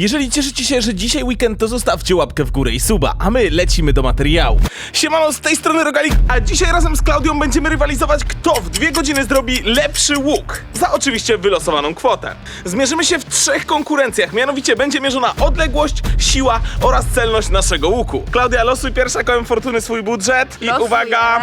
Jeżeli cieszycie się, że dzisiaj weekend, to zostawcie łapkę w górę i suba, a my lecimy do materiału. Siemano, z tej strony Rogalik, a dzisiaj razem z Klaudią będziemy rywalizować, kto w dwie godziny zrobi lepszy łuk. Za oczywiście wylosowaną kwotę. Zmierzymy się w trzech konkurencjach, mianowicie będzie mierzona odległość, siła oraz celność naszego łuku. Klaudia, losuj pierwsza kołem fortuny swój budżet i uwaga,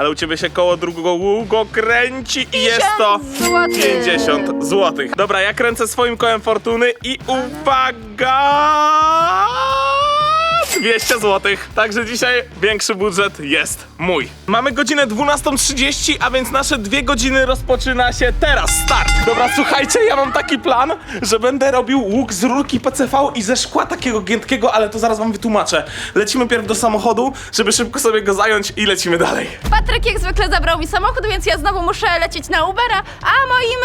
ale u ciebie się koło drugiego łuku kręci i jest to 50 złotych. 50 złotych. Dobra, ja kręcę swoim kołem fortuny i uwaga! 200 złotych. Także dzisiaj większy budżet jest mój. Mamy godzinę 12.30, a więc nasze dwie godziny rozpoczyna się teraz. Start! Dobra, słuchajcie, ja mam taki plan, że będę robił łuk z rurki PCV i ze szkła takiego giętkiego, ale to zaraz wam wytłumaczę. Lecimy pierw do samochodu, żeby szybko sobie go zająć i lecimy dalej. Patryk jak zwykle zabrał mi samochód, więc ja znowu muszę lecieć na Ubera, a moim,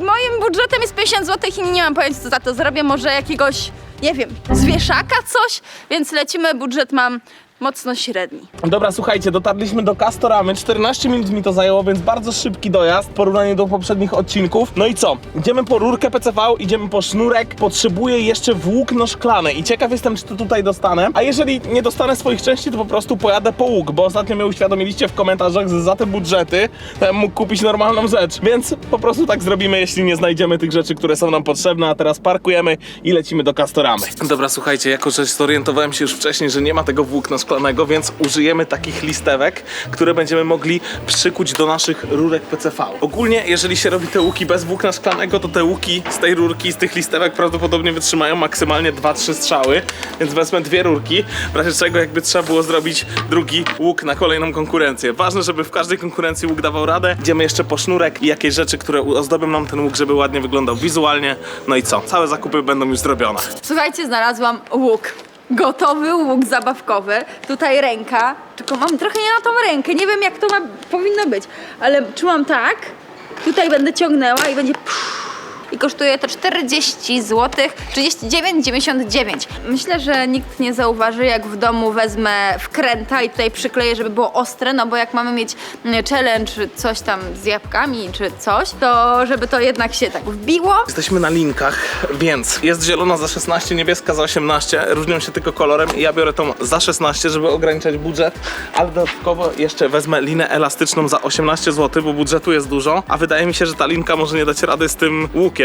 e, moim budżetem jest 50 zł i nie mam pojęcia co za to zrobię, może jakiegoś, nie wiem, zwieszaka coś, więc lecimy, budżet mam mocno średni. Dobra, słuchajcie, dotarliśmy do Castoramy. 14 minut mi to zajęło, więc bardzo szybki dojazd w porównaniu do poprzednich odcinków. No i co? Idziemy po rurkę PCV, idziemy po sznurek. Potrzebuję jeszcze włókno szklane i ciekaw jestem, czy to tutaj dostanę. A jeżeli nie dostanę swoich części, to po prostu pojadę po łuk, bo ostatnio mnie uświadomiliście w komentarzach, że za te budżety to ja mógł kupić normalną rzecz. Więc po prostu tak zrobimy, jeśli nie znajdziemy tych rzeczy, które są nam potrzebne. A teraz parkujemy i lecimy do Castoramy. Dobra, słuchajcie, jako że zorientowałem się już wcześniej, że nie ma tego włókna szklanego, więc użyjemy takich listewek, które będziemy mogli przykuć do naszych rurek PCV. Ogólnie, jeżeli się robi te łuki bez włókna szklanego, to te łuki z tej rurki, z tych listewek prawdopodobnie wytrzymają maksymalnie 2-3 strzały, więc wezmę dwie rurki, w razie czego jakby trzeba było zrobić drugi łuk na kolejną konkurencję. Ważne, żeby w każdej konkurencji łuk dawał radę. Idziemy jeszcze po sznurek i jakieś rzeczy, które ozdobią nam ten łuk, żeby ładnie wyglądał wizualnie. No i co? Całe zakupy będą już zrobione. Słuchajcie, znalazłam łuk. Gotowy łuk zabawkowy. Tutaj ręka. Tylko mam trochę nie na tą rękę. Nie wiem jak to ma, powinno być. Ale czułam tak. Tutaj będę ciągnęła i będzie. I kosztuje to 40 zł, 39,99. Myślę, że nikt nie zauważy, jak w domu wezmę wkręta i tutaj przykleję, żeby było ostre, no bo jak mamy mieć mm, challenge, coś tam z jabłkami czy coś, to żeby to jednak się tak wbiło. Jesteśmy na linkach, więc jest zielona za 16, niebieska za 18, różnią się tylko kolorem i ja biorę tą za 16, żeby ograniczać budżet, ale dodatkowo jeszcze wezmę linę elastyczną za 18 zł, bo budżetu jest dużo, a wydaje mi się, że ta linka może nie dać rady z tym łukiem,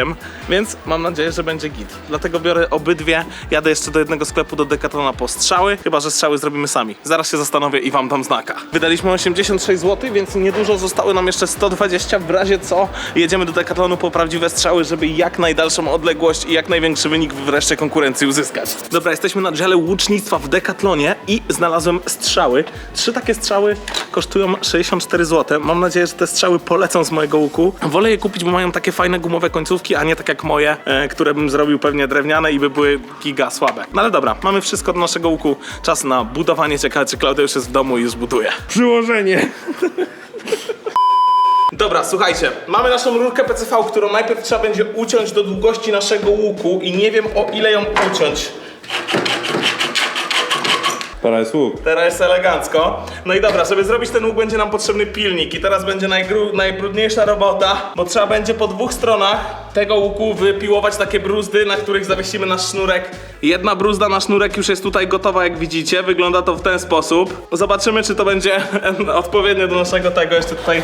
więc mam nadzieję, że będzie git. Dlatego biorę obydwie, jadę jeszcze do jednego sklepu do Decathlona po strzały, chyba że strzały zrobimy sami. Zaraz się zastanowię i wam dam znaka. Wydaliśmy 86 zł, więc niedużo, zostały nam jeszcze 120, w razie co jedziemy do Decathlonu po prawdziwe strzały, żeby jak najdalszą odległość i jak największy wynik w reszcie konkurencji uzyskać. Dobra, jesteśmy na dziale łucznictwa w Decathlonie i znalazłem strzały. Trzy takie strzały kosztują 64 zł. Mam nadzieję, że te strzały polecą z mojego łuku. Wolę je kupić, bo mają takie fajne gumowe końcówki, a nie tak jak moje, e, które bym zrobił pewnie drewniane i by były giga słabe. No ale dobra, mamy wszystko do naszego łuku. Czas na budowanie. Ciekawe, czy Klaudia już jest w domu i już buduje. Przyłożenie. Dobra, słuchajcie, mamy naszą rurkę PCV, którą najpierw trzeba będzie uciąć do długości naszego łuku i nie wiem o ile ją uciąć. Teraz jest łuk. Teraz jest elegancko. No i dobra, żeby zrobić ten łuk będzie nam potrzebny pilnik i teraz będzie najgru- najbrudniejsza robota, bo trzeba będzie po dwóch stronach tego łuku wypiłować takie bruzdy, na których zawiesimy nasz sznurek. Jedna bruzda na sznurek już jest tutaj gotowa, jak widzicie. Wygląda to w ten sposób. Zobaczymy, czy to będzie odpowiednie do naszego tego. Jeszcze tutaj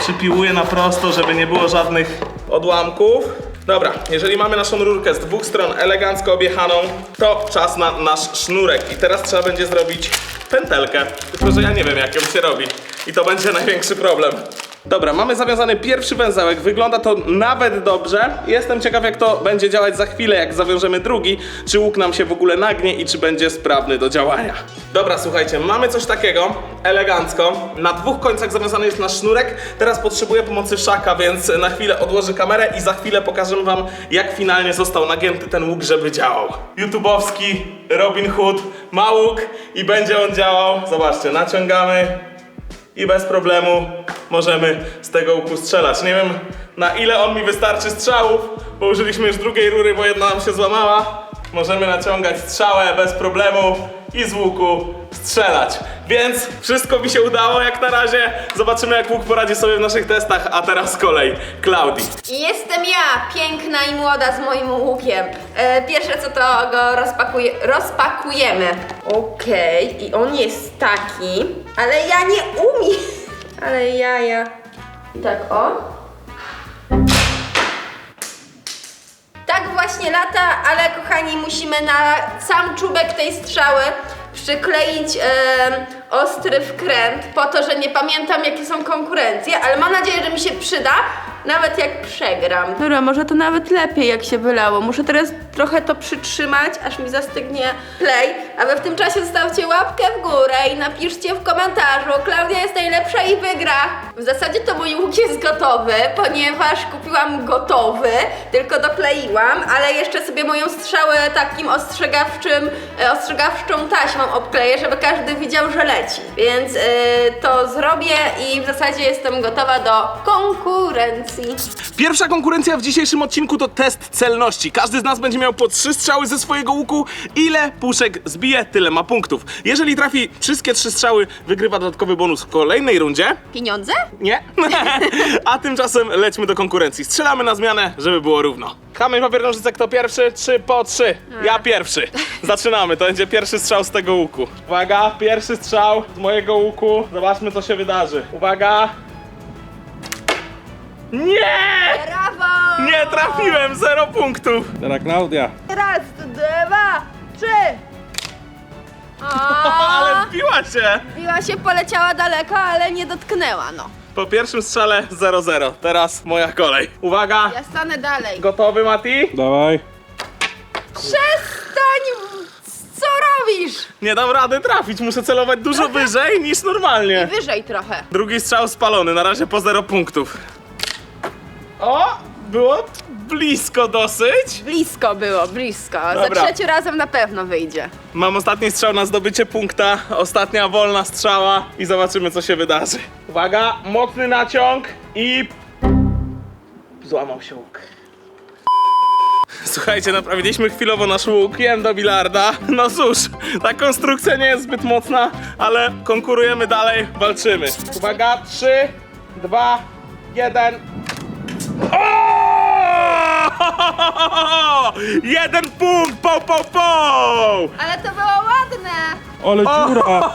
przypiłuję na prosto, żeby nie było żadnych odłamków. Dobra, jeżeli mamy naszą rurkę z dwóch stron elegancko objechaną, to czas na nasz sznurek. I teraz trzeba będzie zrobić pętelkę. Tylko, że ja nie wiem, jak ją się robi. I to będzie największy problem. Dobra, mamy zawiązany pierwszy węzełek. Wygląda to nawet dobrze. Jestem ciekaw, jak to będzie działać za chwilę, jak zawiążemy drugi. Czy łuk nam się w ogóle nagnie i czy będzie sprawny do działania. Dobra, słuchajcie, mamy coś takiego. Elegancko. Na dwóch końcach zawiązany jest nasz sznurek. Teraz potrzebuję pomocy szaka, więc na chwilę odłożę kamerę i za chwilę pokażę wam, jak finalnie został nagięty ten łuk, żeby działał. YouTubeowski Robin Hood ma łuk i będzie on działał. Zobaczcie, naciągamy i bez problemu możemy z tego łuku strzelać. Nie wiem na ile on mi wystarczy strzałów, bo użyliśmy już drugiej rury, bo jedna nam się złamała. Możemy naciągać strzałę bez problemu i z łuku strzelać. Więc wszystko mi się udało jak na razie. Zobaczymy jak łuk poradzi sobie w naszych testach, a teraz kolej Klaudii. Jestem ja, piękna i młoda z moim łukiem. E, pierwsze co to go rozpakuje, rozpakujemy. Okej, i on jest taki, ale ja nie umiem. Ale ja, ja. I tak o. właśnie lata, ale kochani, musimy na sam czubek tej strzały przykleić em, ostry wkręt, po to, że nie pamiętam jakie są konkurencje, ale mam nadzieję, że mi się przyda, nawet jak przegram. Dobra, może to nawet lepiej jak się wylało. Muszę teraz trochę to przytrzymać, aż mi zastygnie klej, a wy w tym czasie zostawcie łapkę w górę i napiszcie w komentarzu, Klaudia jest najlepsza i wygra. W zasadzie to mój łuk jest gotowy, ponieważ kupiłam gotowy, tylko dokleiłam, ale jeszcze sobie moją strzałę takim ostrzegawczym, e, ostrzegawczą taśmą obkleję, żeby każdy widział, że leci. Więc e, to zrobię i w zasadzie jestem gotowa do konkurencji. Pierwsza konkurencja w dzisiejszym odcinku to test celności. Każdy z nas będzie miał po trzy strzały ze swojego łuku. Ile puszek zbije, tyle ma punktów. Jeżeli trafi wszystkie trzy strzały, wygrywa dodatkowy bonus w kolejnej rundzie. Pieniądze? Nie. A tymczasem lećmy do konkurencji. Strzelamy na zmianę, żeby było równo. Kamień, papier, nożyce, kto pierwszy? Trzy po trzy. Ja pierwszy. Zaczynamy, to będzie pierwszy strzał z tego łuku. Uwaga, pierwszy strzał z mojego łuku. Zobaczmy, co się wydarzy. Uwaga. Nie! Brawo! Nie trafiłem, zero punktów. Teraz Klaudia. Raz, dwa, trzy! Ale O, wbiła się. biła się, poleciała daleko, ale nie dotknęła, no. Po pierwszym strzale 0-0. Teraz moja kolej. Uwaga. Ja stanę dalej. Gotowy, Mati? Dawaj. Przestań! Co robisz? Nie dam rady trafić, muszę celować dużo wyżej niż normalnie. Wyżej trochę. Drugi strzał spalony, na razie po 0 punktów. O! Było blisko dosyć. Blisko było, blisko. Dobra. Za trzeci razem na pewno wyjdzie. Mam ostatni strzał na zdobycie punkta, ostatnia wolna strzała i zobaczymy co się wydarzy. Uwaga, mocny naciąg i... Złamał się łuk. Słuchajcie, naprawiliśmy chwilowo nasz łuk, jem do bilarda. No cóż, ta konstrukcja nie jest zbyt mocna, ale konkurujemy dalej, walczymy. Uwaga, 3, 2, 1. O! Jeden punkt, po, po, po! Ale to było ładne! Ale dziura.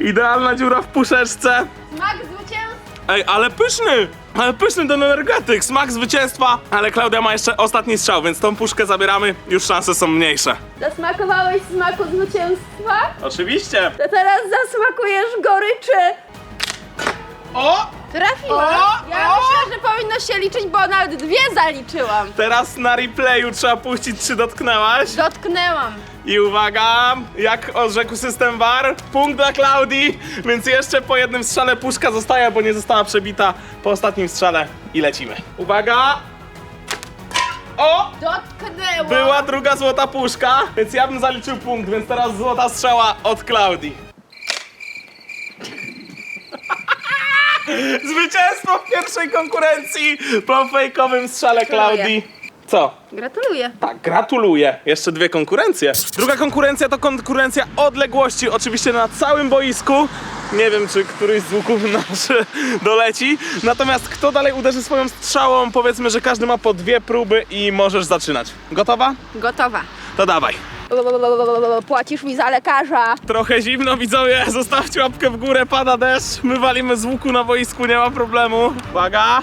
Idealna dziura w puszeczce. Smak zwycięstwa. Ej, ale pyszny! Ale pyszny ten energetyk, smak zwycięstwa. Ale Klaudia ma jeszcze ostatni strzał, więc tą puszkę zabieramy, już szanse są mniejsze. Zasmakowałeś smaku zwycięstwa? Oczywiście. To teraz zasmakujesz goryczy. O! Trafiłam. Ja myślę, że powinno się liczyć, bo nawet dwie zaliczyłam. Teraz na replayu trzeba puścić, czy dotknęłaś. Dotknęłam. I uwaga, jak orzekł system VAR, punkt dla Klaudii, więc jeszcze po jednym strzale puszka zostaje, bo nie została przebita po ostatnim strzale i lecimy. Uwaga! O! Dotknęłam. Była druga złota puszka, więc ja bym zaliczył punkt, więc teraz złota strzała od Klaudii. Zwycięstwo w pierwszej konkurencji po fejkowym strzale Klaudii. Co? Gratuluję. Tak, gratuluję. Jeszcze dwie konkurencje. Druga konkurencja to konkurencja odległości, oczywiście na całym boisku. Nie wiem, czy któryś z łuków nasz doleci. Natomiast kto dalej uderzy swoją strzałą, powiedzmy, że każdy ma po dwie próby i możesz zaczynać. Gotowa? Gotowa. To dawaj. Płacisz mi za lekarza. Trochę zimno, widzowie. Zostawcie łapkę w górę, pada deszcz. My walimy z łuku na boisku, nie ma problemu. Uwaga.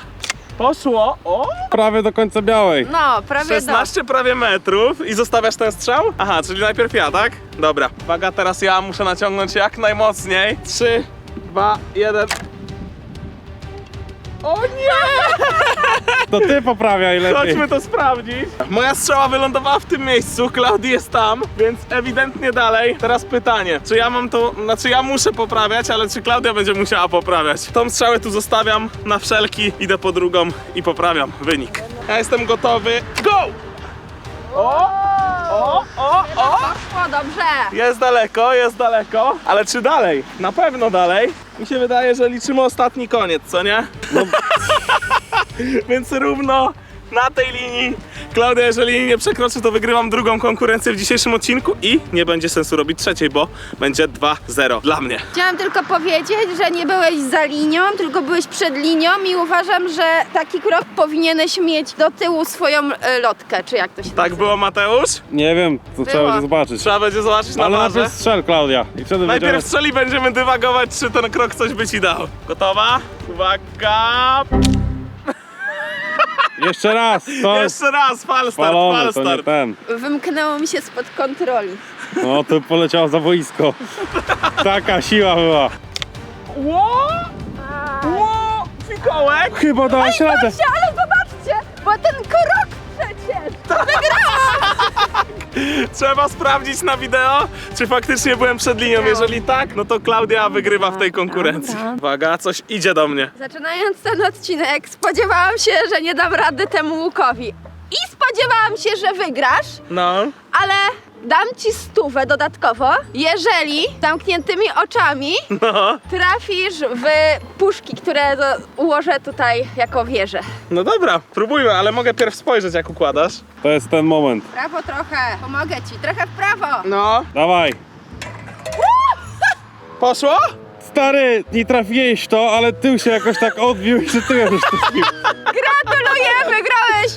Poszło. O! Prawie do końca białej. No, prawie 16 prawie metrów i zostawiasz ten strzał? Aha, czyli najpierw ja, tak? Dobra. Uwaga, teraz ja muszę naciągnąć jak najmocniej. 3, 2, 1. O nie! To ty poprawiaj lepiej. Chodźmy to sprawdzić. Moja strzała wylądowała w tym miejscu, Klaudii jest tam, więc ewidentnie dalej. Teraz pytanie, czy ja mam to, znaczy ja muszę poprawiać, ale czy Klaudia będzie musiała poprawiać? Tą strzałę tu zostawiam na wszelki, idę po drugą i poprawiam wynik. Ja jestem gotowy. Go! O! O! O! O! Poszło dobrze. Jest daleko, jest daleko, ale czy dalej? Na pewno dalej. Mi się wydaje, że liczymy ostatni koniec, co nie? No. Więc równo na tej linii. Klaudia, jeżeli nie przekroczy, to wygrywam drugą konkurencję w dzisiejszym odcinku i nie będzie sensu robić trzeciej, bo będzie 2-0 dla mnie. Chciałam tylko powiedzieć, że nie byłeś za linią, tylko byłeś przed linią i uważam, że taki krok powinieneś mieć do tyłu swoją e, lotkę, czy jak to się Tak było, Mateusz? Nie wiem, to trzeba będzie zobaczyć. Trzeba będzie zobaczyć na Ale barze. najpierw strzel, Klaudia. I wtedy będziemy... Najpierw strzeli będziemy dywagować, czy ten krok coś by ci dał. Gotowa? Uwaga! Jeszcze raz, to Jeszcze raz, fal start, spalony, fal to nie start. ten. Wymknęło mi się spod kontroli. No, to poleciało za boisko. Taka siła była. Ło! Ło! Fikołek! Chyba dałaś radę. Patrzcie, ale zobaczcie, bo ten Trzeba sprawdzić na wideo, czy faktycznie byłem przed linią. Jeżeli tak, no to Klaudia wygrywa w tej konkurencji. Uwaga, coś idzie do mnie. Zaczynając ten odcinek, spodziewałam się, że nie dam rady temu łukowi. I spodziewałam się, że wygrasz, No. ale dam ci stówę dodatkowo, jeżeli zamkniętymi oczami No. trafisz w puszki, które do, ułożę tutaj jako wieżę. No dobra, próbujmy, ale mogę pierw spojrzeć jak układasz. To jest ten moment. W prawo trochę, pomogę ci, trochę w prawo. No. Dawaj. Poszło? Stary, nie trafiłeś w to, ale tył się jakoś tak odbił i że tyłem już trafił. Gratuluję, wygrałeś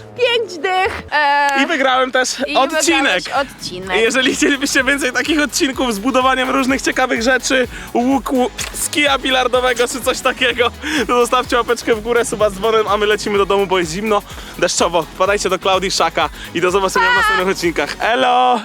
wygrałem też i odcinek. wygrałeś Odcinek. Jeżeli chcielibyście więcej takich odcinków z budowaniem różnych ciekawych rzeczy, łuku, skija bilardowego czy coś takiego, to zostawcie łapeczkę w górę, suba z dzwonem, a my lecimy do domu, bo jest zimno, deszczowo. Wpadajcie do Klaudii Szaka i do zobaczenia w następnych odcinkach. Elo!